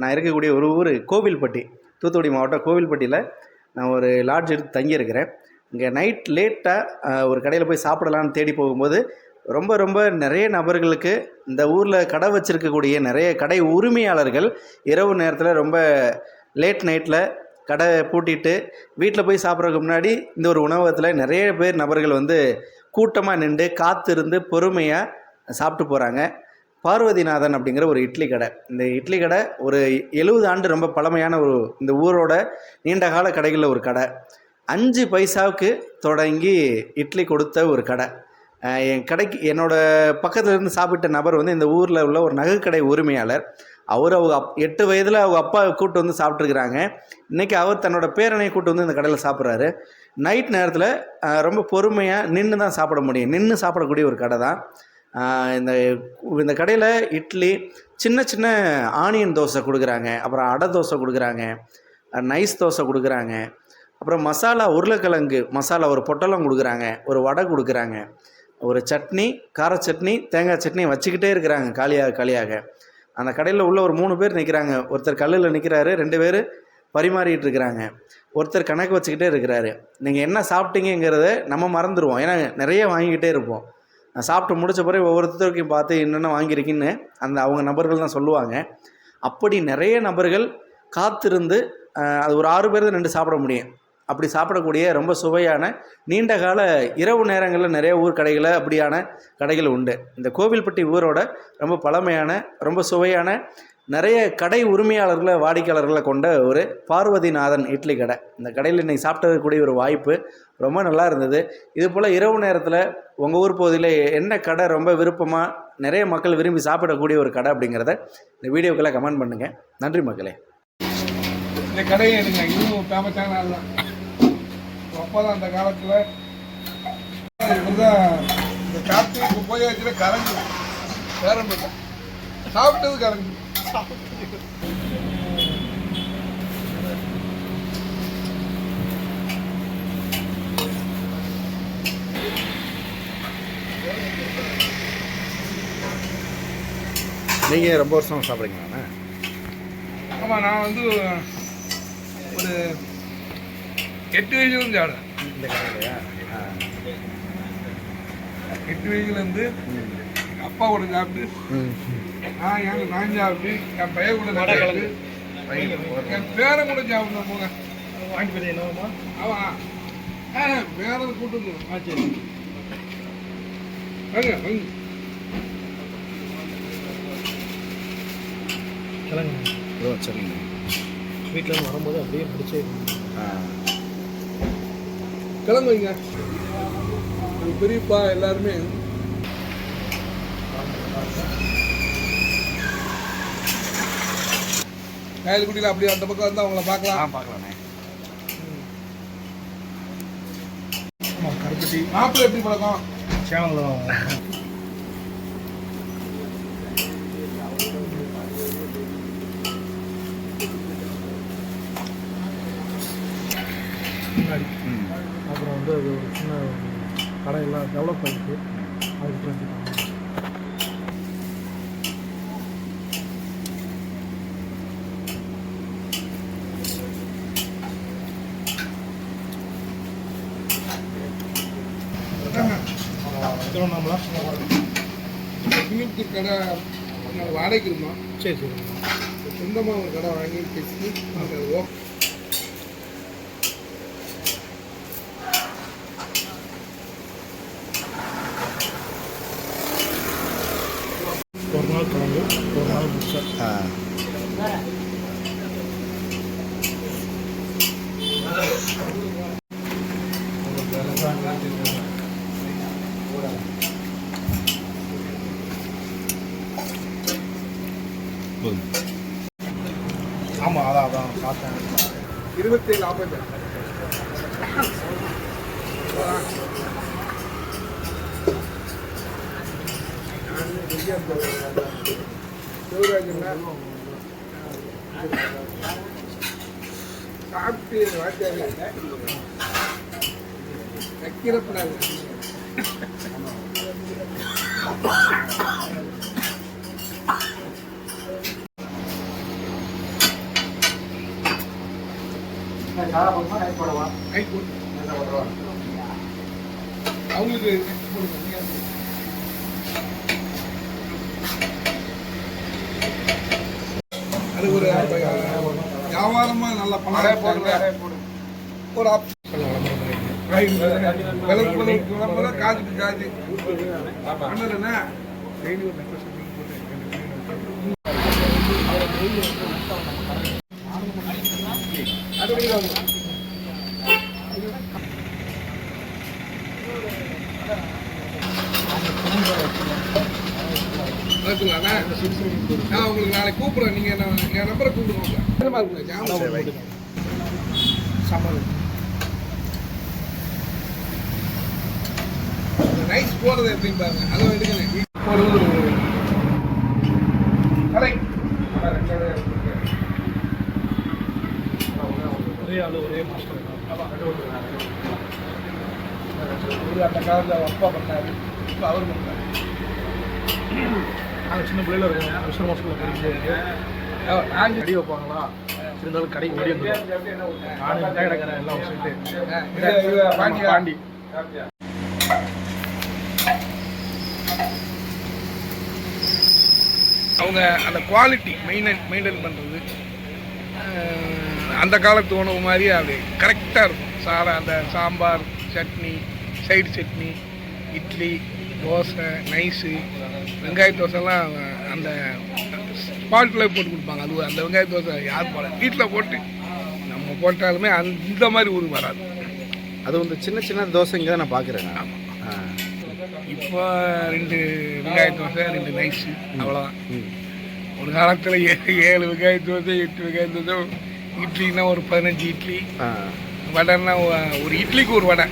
நான் இருக்கக்கூடிய ஒரு ஊர் கோவில்பட்டி. தூத்துக்குடி மாவட்டம் கோவில்பட்டியில் நான் ஒரு லாட்ஜ் எடுத்து தங்கியிருக்கிறேன். இங்கே நைட் லேட்டாக ஒரு கடையில் போய் சாப்பிடலான்னு தேடி போகும்போது ரொம்ப ரொம்ப நிறைய நபர்களுக்கு இந்த ஊரில் கடை வச்சுருக்கக்கூடிய நிறைய கடை உரிமையாளர்கள் இரவு நேரத்தில் ரொம்ப லேட் நைட்டில் கடை பூட்டிட்டு வீட்டில் போய் சாப்பிட்றதுக்கு முன்னாடி இந்த ஒரு உணவகத்தில் நிறைய பேர் நபர்கள் வந்து கூட்டமாக நின்று காத்திருந்து பொறுமையாக சாப்பிட்டு போகிறாங்க பார்வதிநாதன் அப்படிங்கிற ஒரு இட்லி கடை. இந்த இட்லி கடை ஒரு எழுபது ஆண்டு ரொம்ப பழமையான ஒரு இந்த ஊரோட நீண்ட கால கடைகளில் ஒரு கடை. அஞ்சு பைசாவுக்கு தொடங்கி இட்லி கொடுத்த ஒரு கடை. என் கடைக்கு என்னோட பக்கத்தில் இருந்து சாப்பிட்ட நபர் வந்து இந்த ஊரில் உள்ள ஒரு நகைக்கடை உரிமையாளர். அவர் அவங்க அப் எட்டு வயதில் அவங்க அப்பா கூப்பிட்டு வந்து சாப்பிட்ருக்குறாங்க இன்றைக்கி அவர் தன்னோட பேரனையை கூட்டு வந்து இந்த கடையில் சாப்பிட்றாரு. நைட் நேரத்தில் ரொம்ப பொறுமையாக நின்று தான் சாப்பிட முடியும். நின்று சாப்பிடக்கூடிய ஒரு கடை தான். இந்த இந்த கடையில் இட்லி சின்ன சின்ன ஆனியன் தோசை கொடுக்குறாங்க அப்புறம் அடை தோசை கொடுக்குறாங்க நைஸ் தோசை கொடுக்குறாங்க அப்புறம் மசாலா உருளைக்கிழங்கு மசாலா ஒரு பொட்டலம் கொடுக்குறாங்க ஒரு வடை கொடுக்குறாங்க ஒரு சட்னி கார சட்னி தேங்காய் சட்னி வச்சுக்கிட்டே இருக்கிறாங்க காலியாக காலியாக. அந்த கடையில் உள்ள ஒரு மூணு பேர் நிற்கிறாங்க ஒருத்தர் கல்லில் நிற்கிறாரு ரெண்டு பேர் பரிமாறிட்டு இருக்கிறாங்க. ஒருத்தர் கணக்கு வச்சுக்கிட்டே இருக்கிறாரு. நீங்கள் என்ன சாப்பிட்டீங்கிறத நம்ம மறந்துடுவோம் ஏன்னா நிறைய வாங்கிக்கிட்டே இருப்போம். சாப்பிட்டு முடிச்ச பிறகு ஒவ்வொருத்தருக்கும் பார்த்து என்னென்ன வாங்கியிருக்கின்னு அந்த அவங்க நபர்கள் தான் சொல்லுவாங்க. அப்படி நிறைய நபர்கள் காத்திருந்து அது ஒரு ஆறு பேர் தான் நின்று சாப்பிட முடியும். அப்படி சாப்பிடக்கூடிய ரொம்ப சுவையான நீண்ட கால இரவு நேரங்களில் நிறைய ஊர் கடைகளில் அப்படியான கடைகள் உண்டு. இந்த கோவில்பட்டி ஊரோட ரொம்ப பழமையான ரொம்ப சுவையான நிறைய கடை உரிமையாளர்களை வாடிக்கையாளர்களை கொண்ட ஒரு பார்வதிநாதன் இட்லி கடை. இந்த கடையில் இன்றைக்கி சாப்பிட்டக்கூடிய ஒரு வாய்ப்பு ரொம்ப நல்லா இருந்தது. இது போல் இரவு நேரத்தில் உங்கள் ஊர் பகுதியில் என்ன கடை ரொம்ப விருப்பமாக நிறைய மக்கள் விரும்பி சாப்பிடக்கூடிய ஒரு கடை அப்படிங்கிறத இந்த வீடியோக்கெல்லாம் கமெண்ட் பண்ணுங்கள் நன்றி மக்களே. இந்த கடையை எனக்கு இன்னும் ஃபேமஸான அப்பா தான் அந்த காலத்தில். இந்த கார்த்திகை போய் வச்சுட்டு கரஞ்சு. பேரம்பிட்டேன் சாப்பிட்டது கரஞ்சு. நீங்கள் ரொம்ப வருஷம் சாப்பிட்றீங்களாண்ணா ஆமாம் நான் வந்து ஒரு எட்டு வயசுலேருந்து சாப்பிடுவேன். இந்த கடையிலையா எட்டு வயசுலேருந்து அப்பா கூட சாப்பிட்டு நான் என் நான் சாப்பிட்டு என் பையன் கூட சாப்பிட்டு என் பேரன் கூட சாப்பிடணும் போங்க. வாங்கி போய் என்னவாமா அவன் ஆ பேரன் கூட்டு ஆ சரி. வாங்க வாங்க. கிளம்புங்க ஓ சரிங்க வீட்டில் வரும்போது அப்படியே முடிச்சே ஆ. கிளம்புங்க. பெரியப்பா எல்லாருமே. காயல்குடியில் அப்படியே அந்த பக்கம் வந்து அவங்கள பார்க்கலாம். பார்க்கலாண்ணே ஆமாம் கருப்பட்டி. மாப்பிள்ளை எப்படி பழக்கம்? முன்னாடி. அப்புறம் வந்து அது ஒரு சின்ன கடையெல்லாம் டெவலப் ஆகிருக்கு அதுக்கு ஃப்ரெண்டு திருவண்ணாமலை சிங்கப்பூர் கடை நாங்கள் வாடகைக்கு இருந்தோம் சரி சரி. சொந்தமாக ஒரு கடை வாங்கி பேசி அது ஓ- ஒரு நாள் கிளம்பு ஒரு நாள் முடிச்சா ஆ ஆமாம் அதான் அதான் பார்த்தேன். இருபத்தேழு ஆம்பது சாப்பிட்டு வாத்தியாங்க வைக்கிறப்படாது காலை போடுமா நைட் போடவா நைட் போட்டு அவங்களுக்கு போடுங்க நீங்க அது ஒரு வியாபாரமா நல்ல பணம் ஒரு ஆப் விளம்பரம் காதுக்கு காது பண்ணதுன்னா நான் உங்களுக்கு நாளைக்கு கூப்பிட்றேன். நீங்கள் நான் என் நம்பரை போட்டுங்க சம்மர் ரைஸ் போடுறது எப்படின்னு பாருங்க. அதை எடுக்கணும். போடுறது கலை ஒரே ஆள் ஒரே மாஸ்டர் ஒரு அந்த காலத்தில் அப்பா பண்ணாரு. இப்போ அவர் பண்ணாரு நாங்கள் சின்ன பிள்ளையில இருக்கோம். விஷ்ணு மாசத்தில் படிக்கும்போது நாங்கள் கடி வைப்பாங்களா? இருந்தாலும் கடை ஓடி வந்துடும் நானும் கிடக்கிறேன் எல்லாம் சொல்லிட்டு. இது- பாண்டி அவங்க அந்த குவாலிட்டி மெயின்டைன் மெயின்டைன் பண்ணுறது அந்த காலத்து உணவு மாதிரி அது கரெக்டாக இருக்கும். சாரா அந்த சாம்பார் சட்னி சைடு சட்னி இட்லி தோசை நைஸு வெங்காய தோசைலாம் அந்த ஸ்பாட்டில் போட்டு கொடுப்பாங்க. அது அந்த வெங்காய தோசை யார் போல வீட்டில் போட்டு. நம்ம போட்டாலுமே அந்த மாதிரி ஊர் வராது. அது வந்து சின்ன சின்ன தோசைங்க தான் நான் பார்க்குறேன் இப்போ ரெண்டு வெங்காய தோசை ரெண்டு நைஸு அவ்வளோதான் ம். ஒரு காலத்தில் ஏழு வெங்காய தோசை எட்டு வெங்காய தோசை இட்லினா ஒரு பதினஞ்சு இட்லி. வடைன்னா ஒரு இட்லிக்கு ஒரு வடை.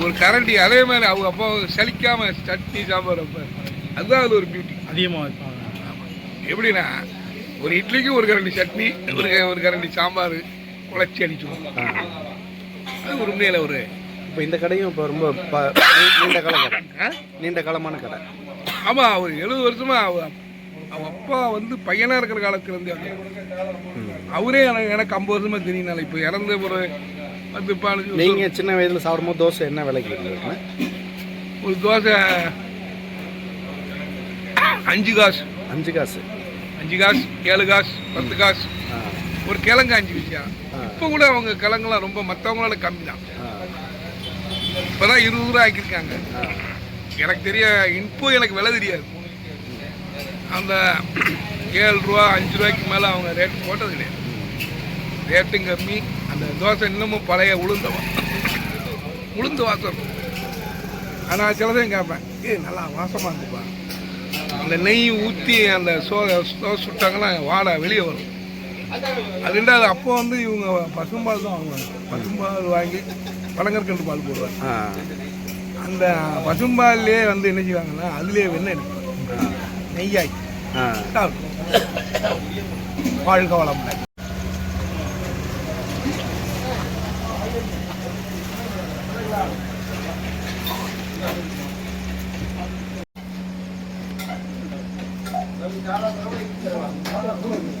ஒரு கரண்டி அதே மாதிரி அவங்க அப்பா சலிக்காம சட்னி சாம்பார் வைப்பார் அதுதான் அது ஒரு பியூட்டி அதிகமாக வைப்பாங்க. எப்படின்னா ஒரு இட்லிக்கு ஒரு கரண்டி சட்னி ஒரு ஒரு கரண்டி சாம்பார் குழச்சி அடிச்சுடும் ஆ. அது உண்மையில ஒரு இப்போ இந்த கடையும் இப்போ ரொம்ப நீண்ட கால கடை ஆ? நீண்ட காலமான கடை. ஆமாம் அவர் எழுபது வருஷமா அவ அவ அப்பா வந்து பையனாக இருக்கிற காலத்துலேருந்து அவரே எனக்கு எனக்கு ஐம்பது வருஷமா தெரியுனால இப்போ இறந்த ஒரு பத்து வருஷம் நீங்கள் சின்ன வயதில் சாப்பிடும்போது தோசை என்ன விலைக்கு இருந்ததுன்னு ஒரு தோசை அஞ்சு காசு. அஞ்சு காசு. அஞ்சு காசு ஏழு காசு பத்து காசு. ஒரு கிழங்கு அஞ்சு விஷயம். இப்போ கூட அவங்க கிழங்குலாம் ரொம்ப மற்றவங்களால கம்மி தான். இப்போ தான் இருபது ரூபா ஆக்கியிருக்காங்க. எனக்கு தெரிய இப்போ எனக்கு விலை தெரியாது. அந்த ஏழு ரூபா அஞ்சு ரூபாய்க்கு மேலே அவங்க ரேட் போட்டது கிடையாது ரேட்டும் கம்மி. அந்த தோசை இன்னமும் பழைய உளுந்த உளுந்து வாசம். ஆனால் சிலதையும் கேட்பேன் ஏ நல்லா வாசமாக இருக்குப்பா. அந்த நெய் ஊற்றி அந்த சோ சோறு சுட்டாங்கன்னா வாடை வெளியே வரும். அது ரெண்டாவது அப்போ வந்து இவங்க பசும்பால் தான் வாங்குவாங்க. பசும்பால் வாங்கி பனங்கற்கண்டு பால் போடுவாங்க. அந்த பசும்பால்லே வந்து என்ன செய்வாங்கன்னா அதுலேயே வெண்ணெய் எடுப்பாங்க. நெய்யாக்கி. வாழ்க வளமுடன். ஆ